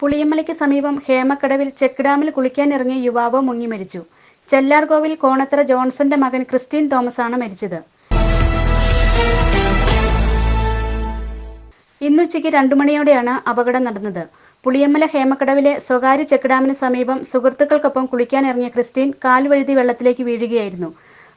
പുളിയമ്മലയ്ക്ക് സമീപം ഹേമക്കടവിൽ ചെക്ക് ഡാമിൽ കുളിക്കാനിറങ്ങിയ യുവാവ് മുങ്ങി മരിച്ചു ചെല്ലാർകോവിൽ കോണത്തറ ജോൺസന്റെ മകൻ ക്രിസ്റ്റീൻ ആണ് മരിച്ചത്. ഇന്നുച്ചയ്ക്ക് രണ്ടു മണിയോടെയാണ് അപകടം നടന്നത്. പുളിയമ്മല ഹേമക്കടവിലെ സ്വകാര്യ ചെക്ക് ഡാമിന് സമീപം സുഹൃത്തുക്കൾക്കൊപ്പം കുളിക്കാനിറങ്ങിയ ക്രിസ്റ്റീൻ കാൽവഴുതി വെള്ളത്തിലേക്ക് വീഴുകയായിരുന്നു.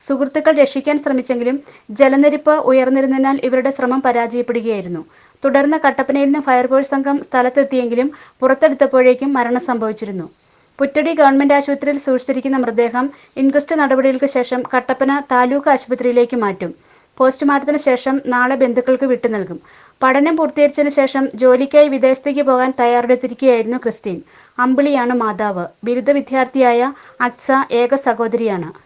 സുഹൃത്തുക്കൾ രക്ഷിക്കാൻ ശ്രമിച്ചെങ്കിലും ജലനിരപ്പ് ഉയർന്നിരുന്നതിനാൽ ഇവരുടെ ശ്രമം പരാജയപ്പെടുകയായിരുന്നു. തുടർന്ന് കട്ടപ്പനയിൽ നിന്ന് ഫയർഫോഴ്സ് സംഘം സ്ഥലത്തെത്തിയെങ്കിലും പുറത്തെടുത്തപ്പോഴേക്കും മരണം സംഭവിച്ചിരുന്നു. പുറ്റടി ഗവൺമെന്റ് ആശുപത്രിയിൽ സൂക്ഷിച്ചിരിക്കുന്ന മൃതദേഹം ഇൻക്വസ്റ്റ് നടപടികൾക്ക് ശേഷം കട്ടപ്പന താലൂക്ക് ആശുപത്രിയിലേക്ക് മാറ്റും. പോസ്റ്റ്മോർട്ടത്തിന് ശേഷം നാളെ ബന്ധുക്കൾക്ക് വിട്ടു നൽകും. പഠനം പൂർത്തീകരിച്ചതിന് ശേഷം ജോലിക്കായി വിദേശത്തേക്ക് പോകാൻ തയ്യാറെടുത്തിരിക്കുകയായിരുന്നു ക്രിസ്റ്റീൻ. അമ്പിളിയാണ് മാതാവ്. ബിരുദ വിദ്യാർത്ഥിയായ അക്സ ഏക സഹോദരിയാണ്.